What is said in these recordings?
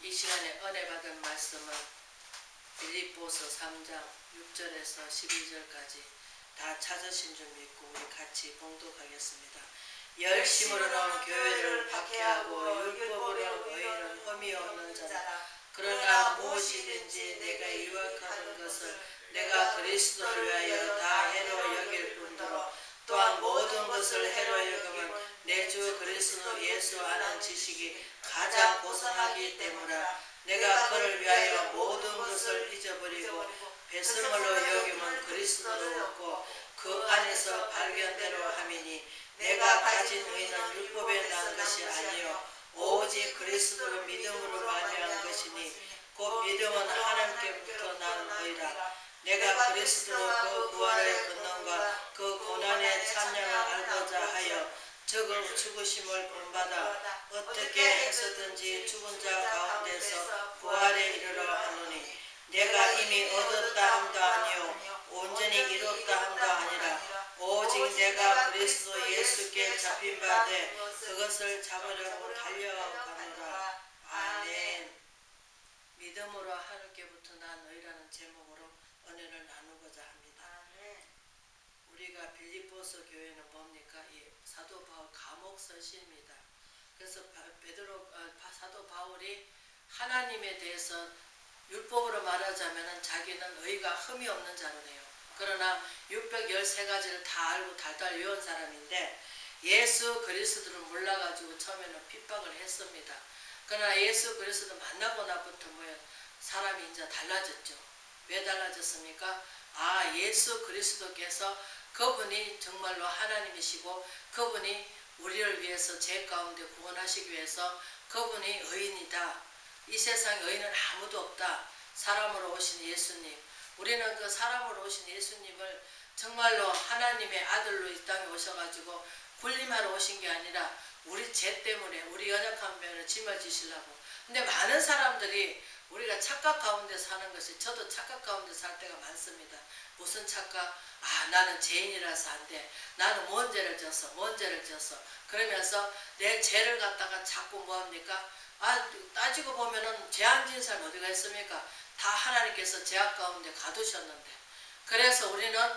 이 시간에 은혜 받은 말씀은 빌립보서 3장 6절에서 12절까지 다 찾으신 줄 믿고 우리 같이 봉독하겠습니다. 열심으로는 교회를 박해하고 율법으로는 의인은 흠이 없는 자라 그러나 무엇이든지 내가 유혹하는 것을 내가 그리스도를 위하여 다 해로 여길 뿐더러 또한 모든 것을 해로 여기면 내 주 그리스도 예수 아는 지식이 가장 고상하기 때문이라 내가 그를 위하여 모든 것을 잊어버리고 배설물로 여기면 그리스도를 얻고 그 안에서 발견대로 함이니 내가 가진 의는 율법에 난 것이 아니요 오직 그리스도를 믿음으로 말미암은 것이니 곧 믿음은 하나님께부터 난 의라. 내가 그리스도로 그 부활의 근원과 그 고난의 찬양을 알고자 하여 적은 죽으심을 본받아 어떻게 해서든지 죽은 자 가운데서 부활에 이르러 하노니 내가 이미 얻었다 함도 아니요 온전히 이뤘다 함도 아니라 오직 내가 그리스도 예수께 잡힌 바되 그것을 잡으려고 달려가노라 아멘 믿음으로 하늘께부터 난 너희라는 제목으로 은혜를 나누고자 합니다. 우리가 빌립보서 교회는 뭡니까? 이 사도 바울 감옥 서시입니다. 그래서 바- 베드로 어, 바- 사도 바울이 하나님에 대해서 율법으로 말하자면은 자기는 의가 흠이 없는 자로네요. 그러나 613가지를 다 알고 달달 외운 사람인데 예수 그리스도를 몰라가지고 처음에는 핍박을 했습니다. 그러나 예수 그리스도 만나고 나부터 뭐야 사람이 이제 달라졌죠. 왜 달라졌습니까? 아 예수 그리스도께서 그분이 정말로 하나님이시고 그분이 우리를 위해서 죄 가운데 구원하시기 위해서 그분이 의인이다. 이 세상에 의인은 아무도 없다. 사람으로 오신 예수님. 우리는 그 사람으로 오신 예수님을 정말로 하나님의 아들로 이 땅에 오셔가지고 군림하러 오신 게 아니라 우리 죄 때문에 우리 연약한 면을 짊어지시려고. 근데 많은 사람들이 우리가 착각 가운데 사는 것이 저도 착각 가운데 살 때가 많습니다. 무슨 착각? 아 나는 죄인이라서 안 돼. 나는 뭔 죄를 졌어. 뭔 죄를 졌어. 그러면서 내 죄를 갖다가 자꾸 뭐합니까? 아 따지고 보면은 죄안 지은 사람 어디가 있습니까? 다 하나님께서 죄악 가운데 가두셨는데. 그래서 우리는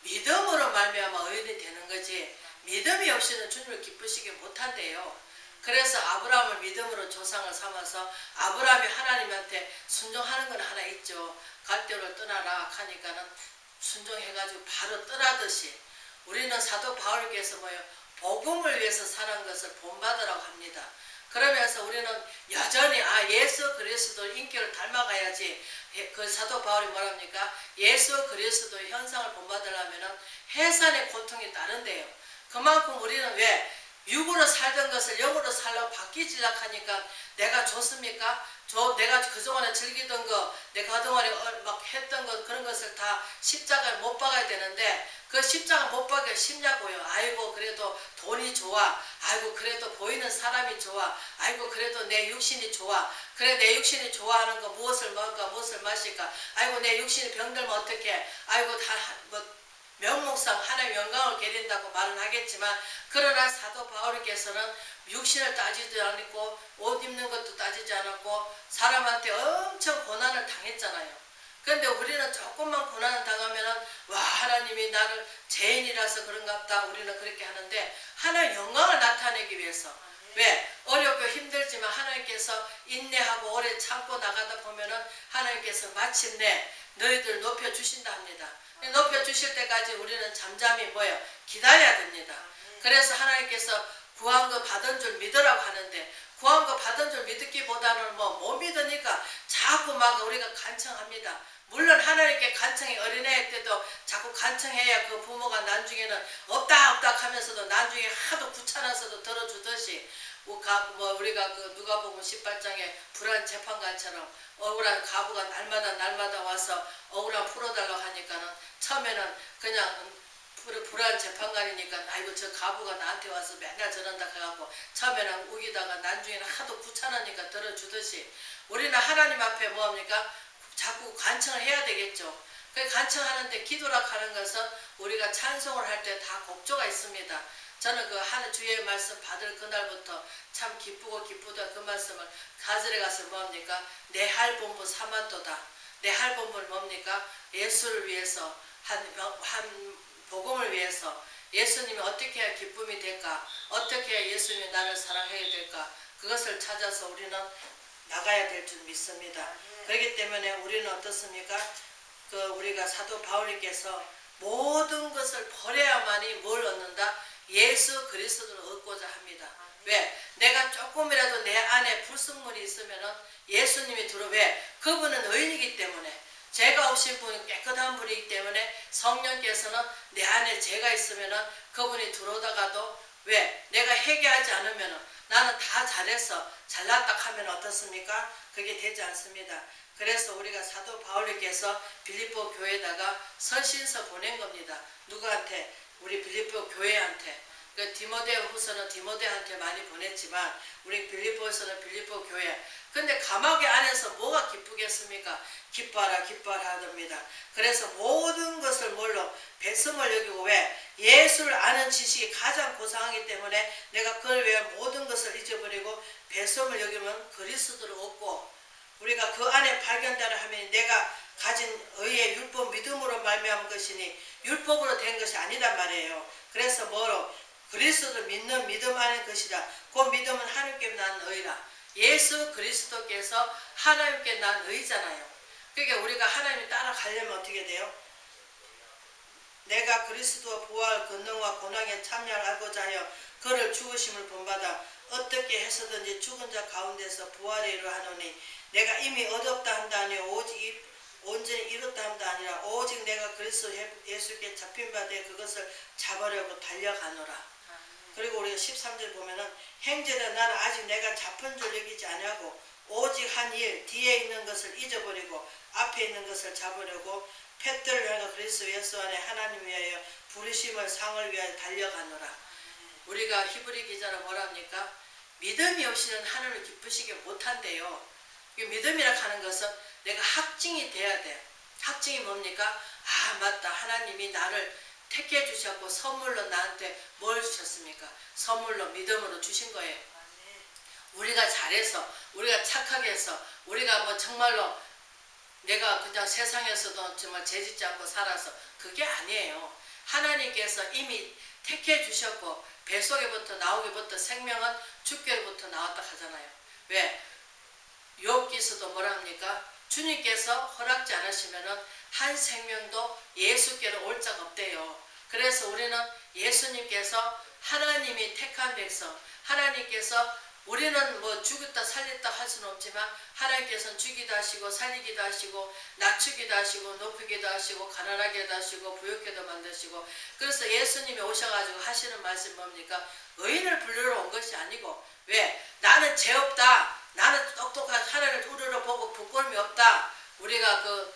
믿음으로 말미암아 의인이 되는 거지. 믿음이 없이는 주님을 기쁘시게 못한대요. 그래서 아브라함을 믿음으로 조상을 삼아서 아브라함이 하나님한테 순종하는 건 하나 있죠. 갈대로 떠나라 하니까는 순종해가지고 바로 떠나듯이 우리는 사도 바울께서 뭐요 복음을 위해서 사는 것을 본받으라고 합니다. 그러면서 우리는 여전히 아 예수 그리스도 인격을 닮아가야지 예, 그 사도 바울이 뭐랍니까 예수 그리스도 현상을 본받으려면은 해산의 고통이 따른대요. 그만큼 우리는 왜 육으로 살던 것을 영으로 살라고 바뀌지락 하니까 내가 좋습니까? 저 내가 그동안에 즐기던 거, 내가 그동안에 어- 막 했던 것 그런 것을 다 십자가에 못 박아야 되는데 그 십자가 못 박여 쉽냐고요. 아이고 그래도 돈이 좋아. 아이고 그래도 보이는 사람이 좋아. 아이고 그래도 내 육신이 좋아. 그래 내 육신이 좋아하는 거 무엇을 먹을까 무엇을 마실까. 아이고 내 육신이 병들면 어떻게. 아이고 다뭐 명목상 하나님의 영광을 게린다고 말은 하겠지만 그러나 사도 바울께서는 육신을 따지지 않고 옷 입는 것도 따지지 않았고 사람한테 엄청 고난을 당했잖아요. 그런데 우리는 조금만 고난을 당하면은 와 하나님이 나를 죄인이라서 그런갑다 우리는 그렇게 하는데 하나의 영광을 나타내기 위해서 왜 어렵고 힘들지만 하나님께서 인내하고 오래 참고 나가다 보면은 하나님께서 마침내 너희들 높여 주신다 합니다. 높여 주실 때까지 우리는 잠잠히 뭐요 기다려야 됩니다. 그래서 하나님께서 구한 거 받은 줄 믿으라고 하는데 구한 거 받은 줄 믿기보다는 뭐 못 믿으니까 자꾸 막 우리가 간청합니다. 물론 하나님께 간청이 어린애 때도 자꾸 간청해야 그 부모가 나중에는 없다 없다 하면서도 나중에 하도 귀찮아서도 들어주듯이 뭐 가- 뭐 우리가 그 누가복음 18장에 불안 재판관처럼 억울한 가부가 날마다 날마다 와서 억울한 풀어달라고 하니까는 처음에는 그냥 불- 불안 재판관이니까 아이고 저 가부가 나한테 와서 맨날 저런다 해갖고 처음에는 우기다가 나중에는 하도 귀찮으니까 들어주듯이 우리는 하나님 앞에 뭐합니까? 자꾸 간청을 해야 되겠죠. 그 간청하는데 기도라 하는 것은 우리가 찬송을 할 때 다 곡조가 있습니다. 저는 그 하는 주의 말씀 받을 그날부터 참 기쁘고 기쁘다 그 말씀을 가절에 가서 뭡니까? 내 할 본분 사만도다. 내 할 본분 뭡니까? 예수를 위해서 한, 한 복음을 위해서 예수님이 어떻게 해야 기쁨이 될까 어떻게 해야 예수님이 나를 사랑해야 될까 그것을 찾아서 우리는 나가야 될 줄 믿습니다 그렇기 때문에 우리는 어떻습니까 그 우리가 사도 바울님께서 모든 것을 버려야만이 뭘 얻는다? 예수 그리스도를 얻고자 합니다. 왜? 내가 조금이라도 내 안에 불순물이 있으면은 예수님이 들어 왜? 그분은 의인이기 때문에 죄가 없신 분은 깨끗한 분이기 때문에 성령께서는 내 안에 죄가 있으면은 그분이 들어오다가도 왜? 내가 회개하지 않으면은 나는 다 잘했어 잘났다 하면 어떻습니까? 그게 되지 않습니다. 그래서 우리가 사도 바울님께서 빌립보 교회에다가 서신서 보낸 겁니다. 누구한테? 우리 빌립보 교회한테. 그 디모데 후서는 디모데한테 많이 보냈지만 우리 빌립보에서는 빌립보 교회. 근데 감옥의 안에서 뭐가 기쁘겠습니까? 기뻐하라 기뻐하라 하답니다. 그래서 모든 것을 뭘로 배심을 여기고 왜 예수를 아는 지식이 가장 고상하기 때문에 내가 그걸 위해 모든 것을 잊어버리고 배심을 여기면 그리스도를 얻고 우리가 그 안에 발견되라 하면 내가 가진 의의 율법 믿음으로 말미암은 것이니 율법으로 된 것이 아니란 말이에요. 그래서 뭐로 그리스도를 믿는 믿음 안에 것이다. 그 믿음은 하나님께 난 의라. 예수 그리스도께서 하나님께 난 의잖아요. 그러니까 우리가 하나님 따라가려면 어떻게 돼요? 내가 그리스도와 부활 권능과 고난에 참여를 하고자 하여 그를 죽으심을 본받아 어떻게 해서든지 죽은 자 가운데서 부활에 이르하노니 내가 이미 얻었다 한다 하니 오직 이- 온전히 이뤘다 한다 아니라 오직 내가 그리스도 예- 예수께 잡힌 바되 그것을 잡으려고 달려가노라. 그리고 우리가 13절 보면은 행제다 나는 아직 내가 잡힌 줄 여기지 아니하고 오직 한 일 뒤에 있는 것을 잊어버리고 앞에 있는 것을 잡으려고 팻들을 향해 그리스도 예수 안에 하나님 위하여 부르심을 상을 위하여 달려가노라. 우리가 히브리 기자는 뭐랍니까? 믿음이 없이는 하나님을 기쁘시게 못한대요. 이 믿음이라 하는 것은 내가 확증이 돼야 돼. 확증이 뭡니까? 아 맞다. 하나님이 나를 택해 주셨고 선물로 나한테 뭘 주셨습니까? 선물로 믿음으로 주신 거예요. 우리가 잘해서 우리가 착하게 해서 우리가 뭐 정말로 내가 그냥 세상에서도 정말 죄짓지 않고 살아서 그게 아니에요. 하나님께서 이미 택해 주셨고 뱃속에부터 나오기부터 생명은 주께로부터 나왔다 하잖아요. 왜? 욥기서도 뭐라 합니까? 주님께서 허락지 않으시면은 한 생명도 예수께로 올 자가 없대요. 그래서 우리는 예수님께서 하나님이 택한 백성, 하나님께서 우리는 뭐 죽였다 살렸다 할 수는 없지만 하나님께서는 죽이다 하시고 살리기도 하시고 낮추기도 하시고 높이기도 하시고 가난하게도 하시고 부욕게도 만드시고 그래서 예수님이 오셔가지고 하시는 말씀 뭡니까? 의인을 부르러 온 것이 아니고 왜? 나는 죄 없다. 나는 똑똑한 하나님을 우러러 보고 부끄러움이 없다. 우리가 그,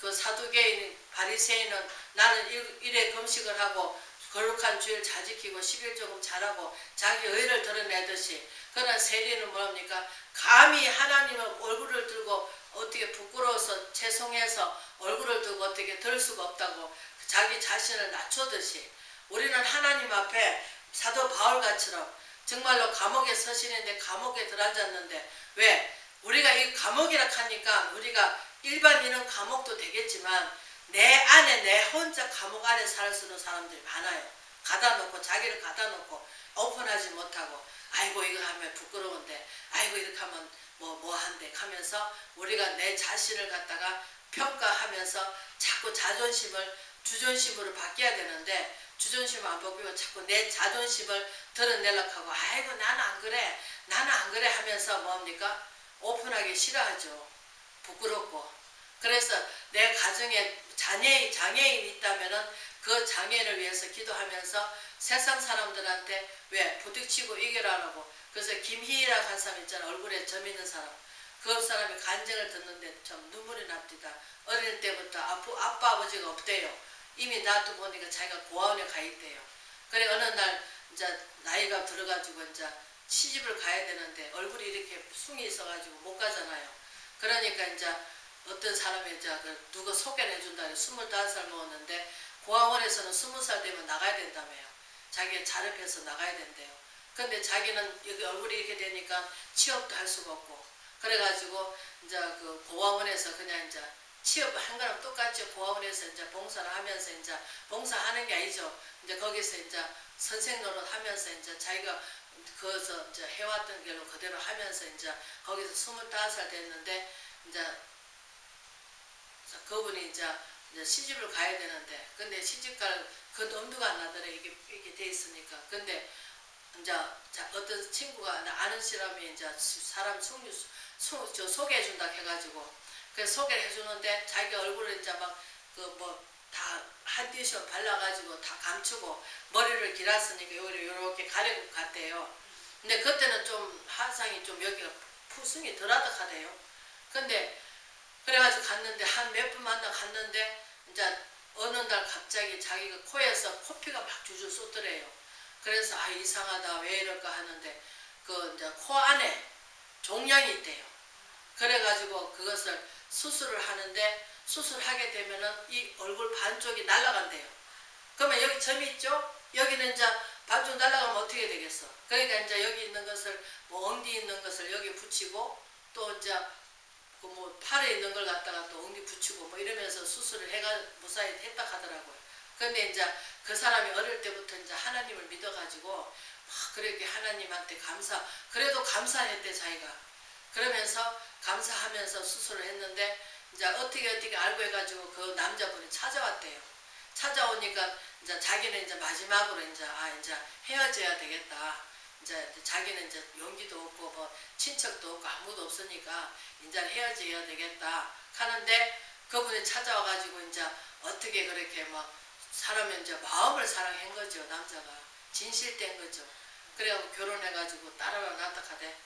그 사두개인 바리새인은 나는 일- 일에 금식을 하고 거룩한 주일 잘 지키고 11 조금 잘하고 자기 의를 드러내듯이 그러나 세리는 뭐합니까? 감히 하나님의 얼굴을 들고 어떻게 부끄러워서 죄송해서 얼굴을 들고 어떻게 들 수가 없다고 자기 자신을 낮추듯이 우리는 하나님 앞에 사도 바울같이럼 정말로 감옥에 서시는데 감옥에 들어앉았는데 왜? 우리가 이 감옥이라 하니까 우리가 일반인은 감옥도 되겠지만 내 안에 내 혼자 감옥 안에 살 수는 사람들이 많아요. 가다 놓고 자기를 가다 놓고 오픈하지 못하고 아이고 이거 하면 부끄러운데 아이고 이렇게 하면 뭐 뭐한데 하면서 우리가 내 자신을 갖다가 평가하면서 자꾸 자존심을 주존심으로 바뀌어야 되는데 주존심을 안 바뀌고 자꾸 내 자존심을 드러내려고 하고 아이고 나는 안 그래 나는 안 그래 하면서 뭡니까? 오픈하기 싫어하죠. 부끄럽고 그래서 내 가정에 자녀, 장애인이 있다면은 그 장애인을 위해서 기도하면서 세상 사람들한테 왜 부딪히고 이겨라라고. 그래서 김희희라고 한 사람 있잖아. 얼굴에 점 있는 사람. 그 사람이 간증을 듣는데 참 눈물이 납니다. 어릴 때부터 아빠, 아빠 아버지가 없대요. 이미 나도 보니까 자기가 고아원에 가 있대요. 그래 어느 날 이제 나이가 들어가지고 이제 시집을 가야 되는데 얼굴이 이렇게 숭이 있어가지고 못 가잖아요. 그러니까 이제 어떤 사람이 이제 그 누가 소개를 해준다. 25살 먹었는데 고아원에서는 20살 되면 나가야 된다며요. 자기가 자립해서 나가야 된대요. 근데 자기는 여기 얼굴이 이렇게 되니까 취업도 할 수가 없고 그래가지고 이제 그 고아원에서 그냥 이제 취업한 거랑 똑같죠. 고아원에서 이제 봉사를 하면서 이제 봉사하는 게 아니죠. 이제 거기서 이제 선생 노릇 하면서 이제 자기가 거기서 이제 해왔던 길로 그대로 하면서 이제 거기서 25살 됐는데 이제 그분이 이제, 이제 시집을 가야 되는데 근데 시집 갈 그 엄두가 안 나더래 이게 이게 돼 있으니까 근데 이제 자, 어떤 친구가 나 아는 사람이 이제 수- 사람 숙류 소, 저 소개해 준다 해가지고 그 소개를 해주는데 자기 얼굴을 이제 막 그 뭐 다 한디션 발라가지고 다 감추고 머리를 길었으니까 여기를 이렇게 가리고 갔대요. 근데 그때는 좀 한상이 좀 여기가 푸승이 덜하덕하대요. 근데 그래가지고 갔는데 한 몇 분 만나 갔는데 이제 어느 날 갑자기 자기가 코에서 코피가 막 줄줄 쏟더래요. 그래서 아 이상하다 왜 이럴까 하는데 그 이제 코 안에 종양이 있대요. 그래가지고 그것을 수술을 하는데 수술하게 되면은 이 얼굴 반쪽이 날아간대요. 그러면 여기 점이 있죠? 여기는 이제 반쪽 날아가면 어떻게 되겠어? 그러니까 이제 여기 있는 것을 뭐 엉디 있는 것을 여기 붙이고 또 이제 그 뭐 팔에 있는 걸 갖다가 또 엉디 붙이고 뭐 이러면서 수술을 해가 무사히 했다 하더라고요. 근데 이제 그 사람이 어릴 때부터 이제 하나님을 믿어가지고 막 그렇게 하나님한테 감사 그래도 감사했대 자기가 그러면서 감사하면서 수술을 했는데 이제 어떻게 어떻게 알고 해가지고 그 남자분이 찾아왔대요. 찾아오니까 이제 자기는 이제 마지막으로 이제 아 이제 헤어져야 되겠다. 이제 자기는 이제 용기도 없고 뭐 친척도 없고 아무도 없으니까 이제 헤어져야 되겠다 하는데 그분이 찾아와가지고 이제 어떻게 그렇게 뭐 사람이 이제 마음을 사랑한 거죠 남자가 진실된 거죠. 그래갖고 결혼해가지고 딸을 낳았다 하대.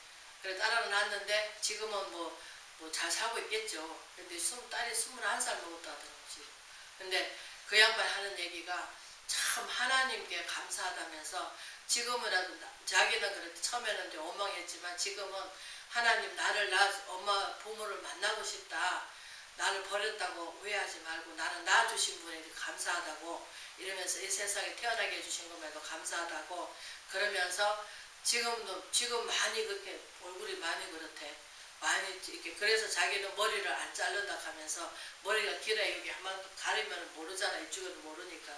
그래 딸을 낳았는데 지금은 뭐 뭐 잘 살고 있겠죠. 근데 딸이 스물한 살 먹었다더라고 지금. 근데 그 양반 하는 얘기가 참 하나님께 감사하다면서 지금이라도 나- 자기는 그랬 처음에는 원망했지만 지금은 하나님 나를 나 엄마 부모를 만나고 싶다. 나를 버렸다고 후회하지 말고 나는 낳아주신 분에게 감사하다고 이러면서 이 세상에 태어나게 해주신 것에도 감사하다고 그러면서 지금도 지금 많이 그렇게 얼굴이 많이 그렇대. 많이 이렇게 그래서 자기는 머리를 안 자른다 하면서 머리가 길어 여기 한번 가리면 모르잖아. 이쪽에도 모르니까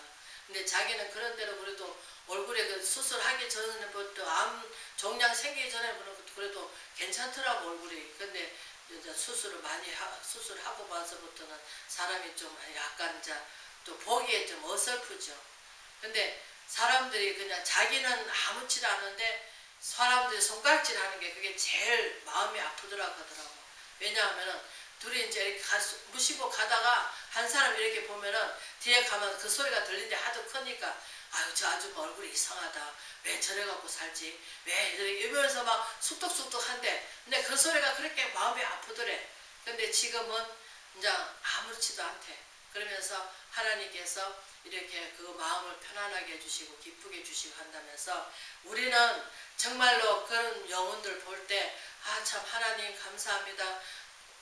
근데 자기는 그런 대로 그래도 얼굴에 그 수술하기 전에부터 암 종양 생기기 전에부터 그래도 괜찮더라고 얼굴이 근데 이제 수술을 많이 하, 수술하고 봐서부터는 사람이 좀 약간 이제 또 보기에 좀 어설프죠 근데 사람들이 그냥 자기는 아무렇지도 않은데 사람들이 손가락질 하는 게 그게 제일 마음이 아프더라고 하더라고. 왜냐하면은 둘이 이제 가, 무시고 가다가 한 사람 이렇게 보면은 뒤에 가면 그 소리가 들리는데 하도 크니까 아유 저 아줌마 얼굴이 이상하다. 왜 저래 갖고 살지? 왜 이러면서 막 쑥덕쑥덕한데 근데 그 소리가 그렇게 마음이 아프더래. 근데 지금은 이제 아무렇지도 않대. 그러면서 하나님께서 이렇게 그 마음을 편안하게 해주시고 기쁘게 해주시고 한다면서 우리는 정말로 그런 영혼들 볼 때 아 참 하나님 감사합니다.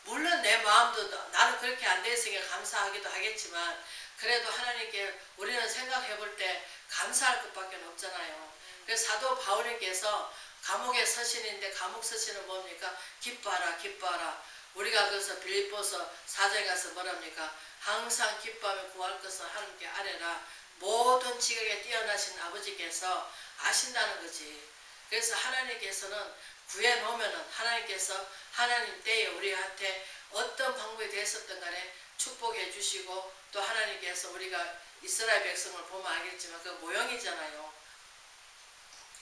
물론 내 마음도 나- 나는 그렇게 안돼 있으니까 감사하기도 하겠지만 그래도 하나님께 우리는 생각해 볼 때 감사할 것밖에 없잖아요. 그래서 사도 바울님께서 감옥에 서신인데 감옥 서신은 뭡니까? 기뻐하라 기뻐하라. 우리가 그래서 빌립보서 사장에 가서 뭐랍니까? 항상 기뻐하며 구할 것을 하나님께 아뢰라. 모든 지각에 뛰어나신 아버지께서 아신다는 거지. 그래서 하나님께서는 구해 놓으면은 하나님께서 하나님 때에 우리한테 어떤 방법이 됐었던 간에 축복해 주시고 또 하나님께서 우리가 이스라엘 백성을 보면 알겠지만 그 모형이잖아요.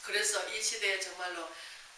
그래서 이 시대에 정말로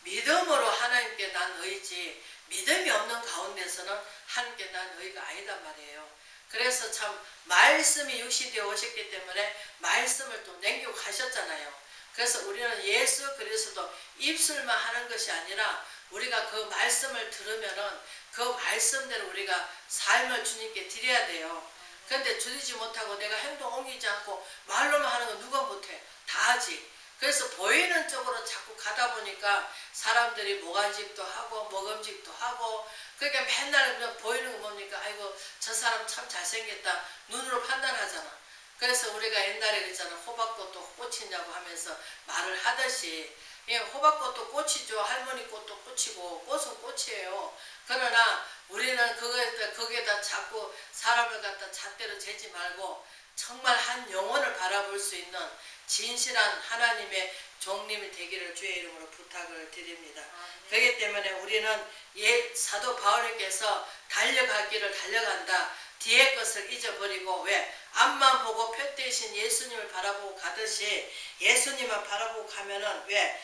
믿음으로 하나님께 난 의지 믿음이 없는 가운데서는 하나님께 난 의가 아니단 말이에요. 그래서 참 말씀이 육신되어 오셨기 때문에 말씀을 또 남기고 가셨잖아요. 그래서 우리는 예수 그리스도 입술만 하는 것이 아니라 우리가 그 말씀을 들으면은 그 말씀대로 우리가 삶을 주님께 드려야 돼요. 그런데 드리지 못하고 내가 행동 옮기지 않고 말로만 하는 건 누가 못해? 다 하지. 그래서 보이는 쪽으로 자꾸 가다 보니까 사람들이 모간집도 하고 먹음직도 하고 그러니까 맨날 보이는 거 뭡니까? 아이고 저 사람 참 잘생겼다 눈으로 판단하잖아. 그래서 우리가 옛날에 그랬잖아. 호박꽃도 꽃이냐고 하면서 말을 하듯이 예, 호박꽃도 꽃이죠. 할머니 꽃도 꽃이고 꽃은 꽃이에요. 그러나 우리는 그거에다 거기에다 자꾸 사람을 갖다 잣대로 재지 말고 정말 한 영혼을 바라볼 수 있는 진실한 하나님의 종님이 되기를 주의 이름으로 부탁을 드립니다. 그렇기 때문에 우리는 예 사도 바울님께서 달려가기를 달려간다. 뒤의 것을 잊어버리고 왜 앞만 보고 표 대신 예수님을 바라보고 가듯이 예수님만 바라보고 가면은 왜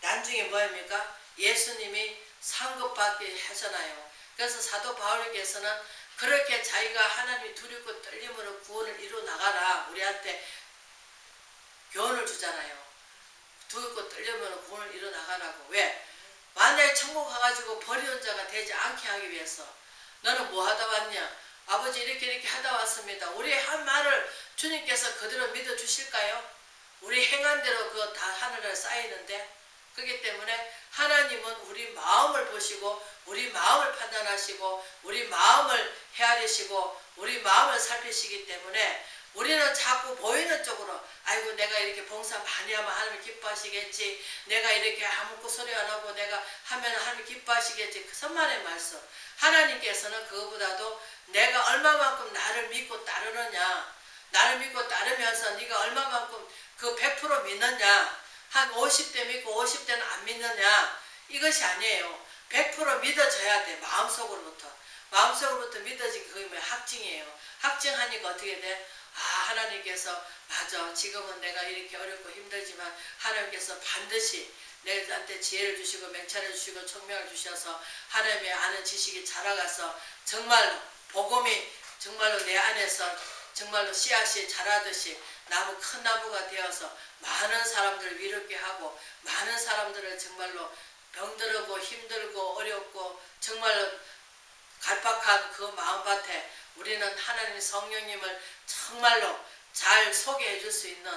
나중에 뭐입니까? 예수님이 상급받게 하잖아요. 그래서 사도 바울님께서는 그렇게 자기가 하나님이 두렵고 떨림으로 구원을 이루 나가라 우리한테 교훈을 주잖아요. 두렵고 떨리면 구원을 이루 나가라고 왜? 만약에 천국 가가지고 버리는 자가 되지 않게 하기 위해서 너는 뭐 하다 왔냐? 아버지 이렇게 이렇게 하다 왔습니다. 우리의 한 말을 주님께서 그대로 믿어 주실까요? 우리 행한 대로 그거 다 하늘에 쌓이는데 그렇기 때문에 하나님은 우리 마음을 보시고 우리 마음을 판단하시고 우리 마음을 헤아리시고 우리 마음을 살피시기 때문에 우리는 자꾸 보이는 쪽으로 아이고 내가 이렇게 봉사 많이 하면 하나님 기뻐하시겠지. 내가 이렇게 아무것도 소리 안 하고 내가 하면 하나님 기뻐하시겠지. 그 선만의 말씀. 하나님께서는 그거보다도 내가 얼마만큼 나를 믿고 따르느냐 나를 믿고 따르면서 네가 얼마만큼 그 100% 믿느냐 한 50대 믿고 50대는 안 믿느냐 이것이 아니에요. 100% 믿어져야 돼 마음속으로부터. 마음속으로부터 믿어지기 그게 뭐 확증이에요? 확증하니까 어떻게 돼? 아 하나님께서 맞아. 지금은 내가 이렇게 어렵고 힘들지만 하나님께서 반드시 내한테 지혜를 주시고 맹찰해 주시고 총명을 주셔서 하나님의 아는 지식이 자라가서 정말로 복음이 정말로 내 안에서 정말로 씨앗이 자라듯이 나무 큰 나무가 되어서 많은 사람들을 위롭게 하고 많은 사람들을 정말로 병들고 힘들고 어렵고 정말로 갈박한 그 마음밭에 우리는 하나님 성령님을 정말로 잘 소개해 줄 수 있는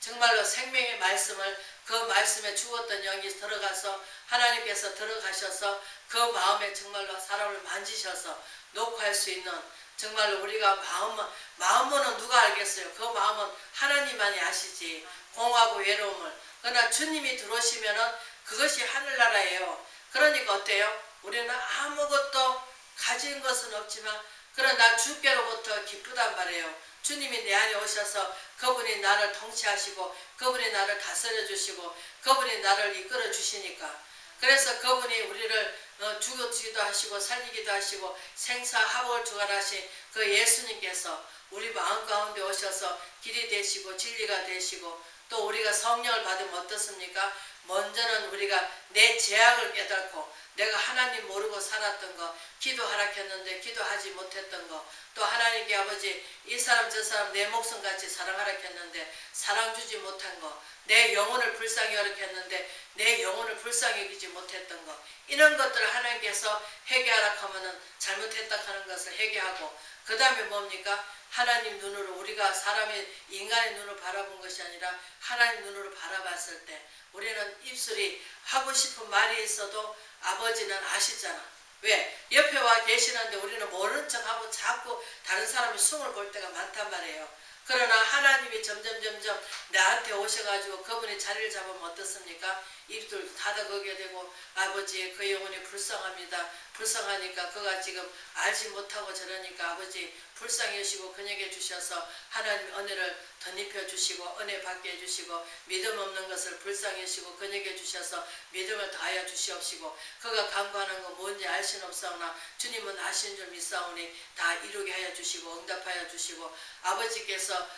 정말로 생명의 말씀을 그 말씀에 죽었던 영이 들어가서 하나님께서 들어가셔서 그 마음에 정말로 사람을 만지셔서 녹화할 수 있는 정말로 우리가 마음 마음은 누가 알겠어요? 그 마음은 하나님만이 아시지 공하고 외로움을 그러나 주님이 들어오시면은 그것이 하늘나라예요. 그러니까 어때요? 우리는 아무것도 가진 것은 없지만 그러나 주께로부터 기쁘단 말이에요. 주님이 내 안에 오셔서 그분이 나를 통치하시고 그분이 나를 다스려 주시고 그분이 나를 이끌어 주시니까 그래서 그분이 우리를 어, 죽이기도 하시고 살리기도 하시고 생사합을 주관하신 그 예수님께서 우리 마음 가운데 오셔서 길이 되시고 진리가 되시고 또 우리가 성령을 받으면 어떻습니까? 먼저는 우리가 내 죄악을 깨닫고 내가 하나님 모르고 살았던 거 기도하라 했는데 기도하지 못했던 거 또 하나님께 아버지 이 사람 저 사람 내 목숨 같이 사랑하라 했는데 사랑 주지 못한 거 내 영혼을 불쌍히 하라 했는데 내 영혼을 불쌍히 여기지 못했던 거 이런 것들을 하나님께서 회개하라 하면은 잘못했다 하는 것을 회개하고 그 다음에 뭡니까? 하나님 눈으로 우리가 사람의 인간의 눈으로 바라본 것이 아니라 하나님 눈으로 바라봤을 때 우리는 입술이 하고 싶은 말이 있어도 아버지는 아시잖아. 왜? 옆에 와 계시는데 우리는 모르는 척하고 자꾸 다른 사람이 숨을 볼 때가 많단 말이에요. 그러나 하나님이 점점 점점 나한테 오셔가지고 그분이 자리를 잡으면 어떻습니까? 입들 닫아 거게 되고 아버지 그 영혼이 불쌍합니다. 불쌍하니까 그가 지금 알지 못하고 저러니까 아버지 불쌍히 여시고 근육해 주셔서 하나님 은혜를 덧입혀 주시고 은혜 받게 해주시고 믿음 없는 것을 불쌍히 여시고 근육해 주셔서 믿음을 다하여 주시옵시고 그가 간구하는 건 뭔지 알 수는 없사오나 주님은 아신 줄 믿사오니 다 이루게 하여 주시고 응답하여 주시고 아버지께서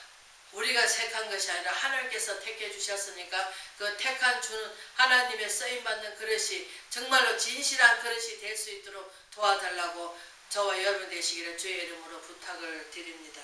우리가 택한 것이 아니라 하나님께서 택해 주셨으니까 그 택한 주는 하나님의 쓰임 받는 그릇이 정말로 진실한 그릇이 될 수 있도록 도와달라고 저와 여러분 되시기를 주의 이름으로 부탁을 드립니다.